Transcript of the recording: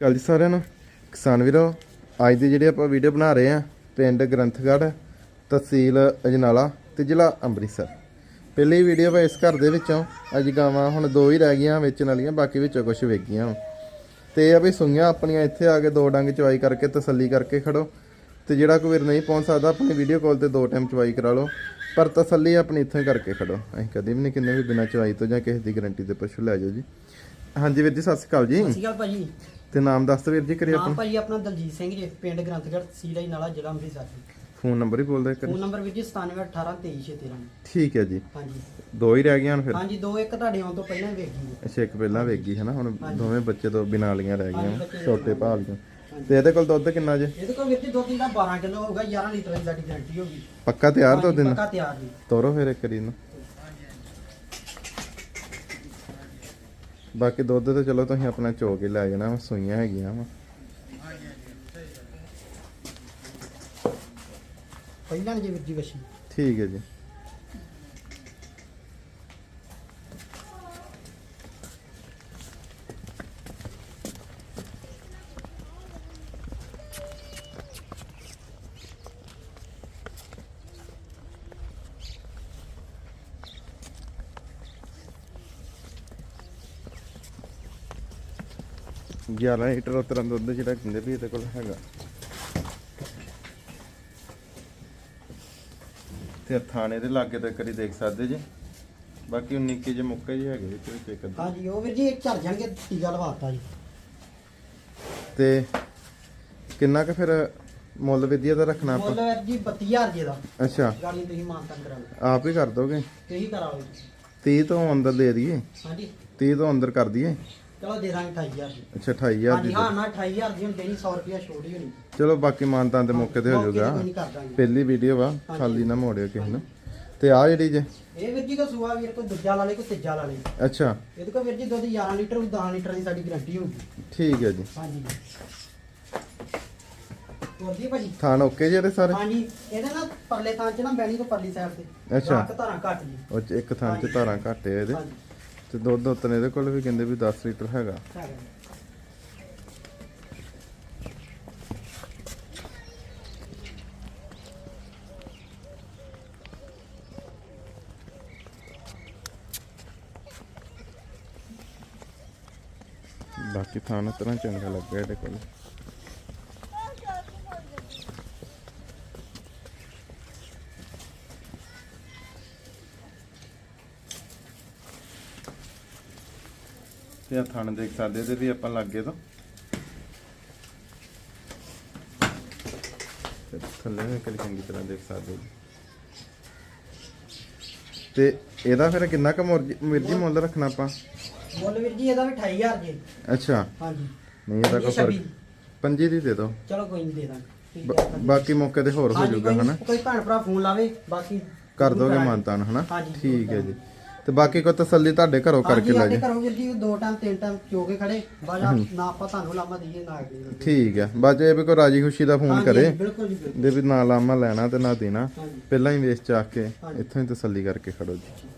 ਕੱਲ ਜੀ ਸਾਰਿਆਂ ਨੂੰ। ਕਿਸਾਨ ਵੀਰੋ, ਅੱਜ ਦੀ ਜਿਹੜੀ ਆਪਾਂ ਵੀਡੀਓ ਬਣਾ ਰਹੇ ਆ ਪਿੰਡ ਗ੍ਰੰਥਗੜ੍ਹ, ਤਹਿਸੀਲ ਅਜਨਾਲਾ ਤੇ ਜ਼ਿਲ੍ਹਾ ਅੰਮ੍ਰਿਤਸਰ। ਪਹਿਲੀ ਵੀਡੀਓ ਵਾ ਇਸ ਘਰ ਦੇ ਵਿੱਚੋਂ, ਅੱਜ ਗਾਵਾਂ ਹੁਣ ਦੋ ਹੀ ਰਹਿ ਗਈਆਂ, ਵੇਚਣ ਵਾਲੀਆਂ, ਬਾਕੀ ਵਿੱਚੋਂ ਕੁਝ ਵੇਚ ਗਈਆਂ ਤੇ ਇਹ ਆ ਵੀ ਸੁਈਆਂ ਆਪਣੀਆਂ ਇੱਥੇ ਆ ਕੇ ਦੋ ਡੰਗ ਚਵਾਈ ਕਰਕੇ, ਤਸੱਲੀ ਕਰਕੇ ਖੜੋ। ਤੇ ਜਿਹੜਾ ਕੋਈ ਵੀਰ ਨਹੀਂ ਪਹੁੰਚ ਸਕਦਾ, ਆਪਣੀ ਵੀਡੀਓ ਕਾਲ ਤੇ ਦੋ ਟਾਈਮ ਚਵਾਈ ਕਰਾ ਲਓ। ਪਰ ਤਸੱਲੀ ਆਪਣੀ ਇੱਥੋਂ ਹੀ ਕਰਕੇ ਖੜੋ। ਅਸੀਂ ਕਦੇ ਵੀ ਨਹੀਂ ਕਿੰਨੇ ਵੀ ਬਿਨਾਂ ਚਵਾਈ ਤੋਂ ਜਾਂ ਕਿਸੇ ਦੀ ਗਾਰੰਟੀ ਤੇ ਪਸ਼ੂ ਲੈ ਜਾਓ ਜੀ। ਹਾਂਜੀ ਵੀਰ ਜੀ, ਸਤਿ ਸ਼੍ਰੀ ਅਕਾਲ ਜੀ। ਸਤਿ ਸ਼੍ਰੀ ਅਕਾਲ ਭਾਜੀ। ਤੇ ਨਾਮ ਦੱਸ ਦਿਓ ਵੀਰ ਜੀ ਕਰੀ ਨਾਮ ਆਪਣਾ। ਭਾਜੀ ਆਪਣਾ ਦਲਜੀਤ ਸਿੰਘ ਜੀ ਪਿੰਡ ਗ੍ਰੰਥਗੜ੍ਹ ਹੀ ਨਾਲਾ ਜ਼ਿਲ੍ਹਾ ਅੰਮ੍ਰਿਤਸਰ ਫੋਨ ਨੰਬਰ ਹੀ ਬੋਲ ਦੇ ਕਰੀ ਫੋਨ ਨੰਬਰ ਵੀਰ ਜੀ 9718232613 ਠੀਕ ਹੈ ਜੀ। ਹਾਂਜੀ। ਦੋ ਹੀ ਰਹਿ ਗਈਆਂ ਹੁਣ ਫਿਰ? ਹਾਂਜੀ ਦੋ ਇੱਕ ਤੁਹਾਡੇ ਆਉਣ ਤੋਂ ਪਹਿਲਾਂ ਹੀ ਵੇਖ ਗਈ। ਅੱਛਾ ਇੱਕ ਪਹਿਲਾਂ ਵੇਖ ਗਈ ਹੈ ਨਾ ਹੁਣ। ਦੋਵੇਂ ਬੱਚੇ ਤੋਂ ਬਿਨਾਂ ਵਾਲੀਆਂ ਰਹਿ ਹਾਂਜੀ, ਗਈਆਂ ਬੱਚੇ ਛੋਟੇ ਭਾਲ ਦੀਆਂ। ਤੇ ਇਹਦੇ ਕੋਲ ਦੁੱਧ ਕਿੰਨਾ ਜੇ? ਇਹਦੇ ਕੋਲ ਵੀਰ ਜੀ ਦੁੱਧ ਦਾ 12 ਕਿਲੋ ਹੋਊਗਾ 11 ਲੀਟਰ ਦੀ ਸਾਡੀ ਗਾਰੰਟੀ ਹੋਗੀ ਪੱਕਾ ਤਿਆਰ ਦੁੱਧ ਹਾਂਜੀ, ਪੱਕਾ ਤਿਆਰ ਜੀ। ਤੋਰੋ ਫਿਰ ਇੱਕ ਵਾਰੀ ਨੂੰ ਬਾਕੀ ਦੁੱਧ ਤੇ ਚਲੋ ਤੁਸੀਂ ਆਪਣਾ ਚੋ ਕੇ ਲੈ ਜਾਣਾ ਸੂਈਆਂ ਹੈਗੀਆਂ ਵਾ। ਪਹਿਲਾਂ ਜੀ ਵੀਰ ਜੀ ਵਸ਼ੀ। ਠੀਕ ਹੈ ਜੀ। ਗਿਆਰਾਂ ਲੀਟਰ ਉਤਰਾਂ ਦੁੱਧ ਜਿਹੜਾ ਕਹਿੰਦੇ ਵੀ ਇਹਦੇ ਕੋਲ ਹੈਗਾ। ਤੇ ਥਾਣੇ ਦੇ ਲਾਗੇ ਤੋਂ ਇੱਕ ਵਾਰੀ ਦੇਖ ਸਕਦੇ ਜੀ। ਬਾਕੀ 19 ਕੇ ਜੇ ਮੁੱਕੇ ਜੇ ਹੈਗੇ ਵਿੱਚ ਵਿੱਚ ਇੱਕ ਅੱਧਾ। ਹਾਂਜੀ ਉਹ ਵੀਰ ਜੀ ਇੱਕ ਝੜ ਜਾਣਗੇ ਟੀਕਾ ਲਵਾਤਾ ਜੀ। ਤੇ ਕਿੰਨਾ ਕੁ ਫਿਰ ਮੁੱਲ ਵਿਦਿਆ ਦਾ ਰੱਖਣਾ ਮੁੱਲ ਆਪਾਂ ਵੀਰ ਜੀ 32000 ਜੀ ਦਾ। ਅੱਛਾ। ਗਾੜੀ ਤੁਸੀਂ ਮਾਨਤਨ ਕਰਾ ਲਓ। ਆਪ ਹੀ ਕਰ ਦੋਗੇ? ਤੁਸੀਂ ਕਰਾ ਲਓ ਜੀ। 30 ਤੋਂ ਅੰਦਰ ਦੇ ਦਈਏ? ਹਾਂਜੀ। 30 ਤੋਂ ਅੰਦਰ ਕਰ ਦਈਏ? ਚਲੋ ਦੇ ਦਾਂਗੇ 28000 ਜੀ ਅੱਛਾ 28000 ਹਾਂਜੀ ਦੀ ਹਾਂ ਨਾ 28000 ਦੀ ਹੁਣ ਦੇਣੀ 100 ਰੁਪਿਆ ਛੋਟੀ ਹੋਣੀ। ਚਲੋ ਬਾਕੀ ਮਾਨਤਾਂ ਦੇ ਮੌਕੇ ਤੇ ਹੋ ਮੌਕੇ ਜਾਊਗਾ। ਕੋਈ ਨਹੀਂ ਕਰ ਦਾਂਗੇ। ਪਹਿਲੀ ਵੀਡੀਓ ਵਾ। ਖਾਲੀ ਨਾ ਮੋੜਿਓ ਕਿਸੇ ਨੂੰ। ਤੇ ਆ ਜਿਹੜੀ ਜੇ? ਇਹ ਵੀਰ ਜੀ ਕੋ ਸੂਆ ਵੀਰ ਕੋ ਦੂਜਾ ਲਾ ਲੇ ਕੋ ਤੀਜਾ ਲਾ ਲੇ ਅੱਛਾ। ਇਹਦੇ ਕੋ ਵੀਰ ਜੀ ਦੁੱਧ 11 ਲੀਟਰ 10 ਲੀਟਰ ਦੀ ਸਾਡੀ ਗਾਰੰਟੀ ਹੋਊਗੀ। ਠੀਕ ਹੈ ਜੀ। ਹਾਂਜੀ। ਜੀ ਭਾਜੀ? ਥਾਣ ਓਕੇ ਜੀ ਇਹਦੇ ਸਾਰੇ? ਹਾਂਜੀ ਇਹਦੇ ਨਾਲ ਪਰਲੇ ਥਾਂ ਚ ਨਾ ਬੈਣੀ ਕੋ ਪਰਲੀ ਸਾਈਡ ਤੇ। ਅੱਛਾ। ਲੱਕ ਧਾਰਾਂ ਘੱਟ ਜੀ। ਉਹ 'ਚ ਇੱਕ ਥਾਂ 'ਚ। ਧਾਰਾਂ ਘੱਟੇ ਇਹਦੇ। ਹਾਂਜੀ। ਤੇ ਦੁੱਧ ਉਤਨ ਇਹਦੇ ਕੋਲ ਵੀ ਕਹਿੰਦੇ ਵੀ 10 ਲੀਟਰ ਹੈਗਾ। ਬਾਕੀ ਥਾਂ ਉਤਨਾ ਚੰਗਾ ਲੱਗਾ ਇਹਦੇ ਕੋਲ। ਤੇ ਆ ਥਣ ਦੇਖ ਸਕਦੇ ਇਹਦੇ ਵੀ ਆਪਾਂ ਲੱਗੇ ਤੋਂ। ਥੱਲੇ ਵੀ ਕਲੀ ਚੰਗੀ ਤਰ੍ਹਾਂ ਦੇਖ ਸਕਦੇ ਹੋ। ਤੇ ਇਹਦਾ ਫਿਰ ਕਿੰਨਾ ਕੁ ਮੁਰਜੀ ਮਿਰਜੀ ਮੁੱਲ ਰੱਖਣਾ ਆਪਾਂ? ਮੁੱਲ ਵੀਰ ਜੀ ਇਹਦਾ ਵੀ 28000 ਜੀ। ਅੱਛਾ। ਹਾਂਜੀ। ਨਹੀਂ ਇਹਦਾ ਕੋਈ। ਫ਼ਰਕ ਪੰਜੀ ਦੀ ਦੇ ਦਿਓ। ਚਲੋ ਕੋਈ ਨਹੀਂ ਦੇ ਦਾਂਗੇ। ਬਾਕੀ ਮੌਕੇ ਤੇ ਹੋਰ ਹੋ ਜਾਊਗਾ ਹਨਾ? ਕੋਈ ਭੈਣ ਭਰਾ ਫੋਨ ਲਾਵੇ ਬਾਕੀ ਕਰ ਦੋਗੇ। ਮਾਨਤਾਨ ਹਨਾ? ਠੀਕ ਹੈ ਜੀ। ਤੇ ਬਾਕੀ ਕੋਈ ਤਸੱਲੀ ਤੁਹਾਡੇ ਘਰੋਂ ਕਰਕੇ ਲੈ ਜੀ ਘਰੋਂ ਵੀਰ ਜੀ ਦੋ ਟਾਈਮ ਤਿੰਨ ਟਾਈਮ ਚੋ ਕੇ ਖੜੇ ਬਾਜਾ ਨਾ ਆਪਾਂ ਤੁਹਾਨੂੰ ਲਾਮਾ ਦਈਏ ਨਾ ਅਗਲੇ ਨੂੰ। ਠੀਕ 'ਚ ਇਹ ਵੀ ਕੋਈ ਰਾਜੀ ਖੁਸ਼ੀ ਦਾ ਫੋਨ ਕਰੇ ਦੇ ਵੀ ਨਾ ਲਾਮਾ ਲੈਣਾ ਤੇ ਨਾ ਦੇਣਾ। ਪਹਿਲਾਂ ਹੀ ਵੇਚ ਚਾਕ ਕੇ। ਇੱਥੋਂ ਹੀ ਤਸੱਲੀ ਕਰਕੇ ਖੜੋ ਜੀ।